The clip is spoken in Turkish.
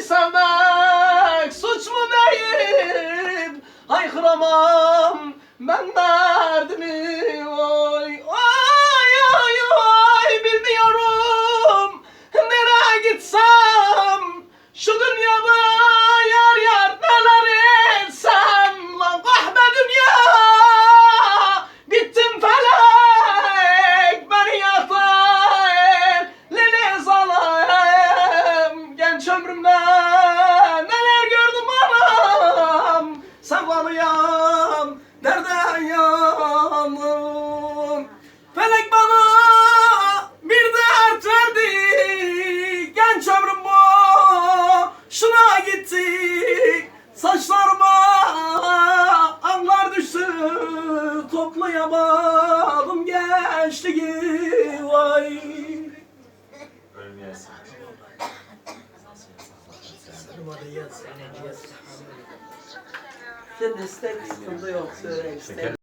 seni sevmek suç mu değil? Haykıramam benden Saçlarıma anlar düştü. Toplayamadım gençliği vay. Ölmeyesin. Şimdi istek sıkıntı yok söyle.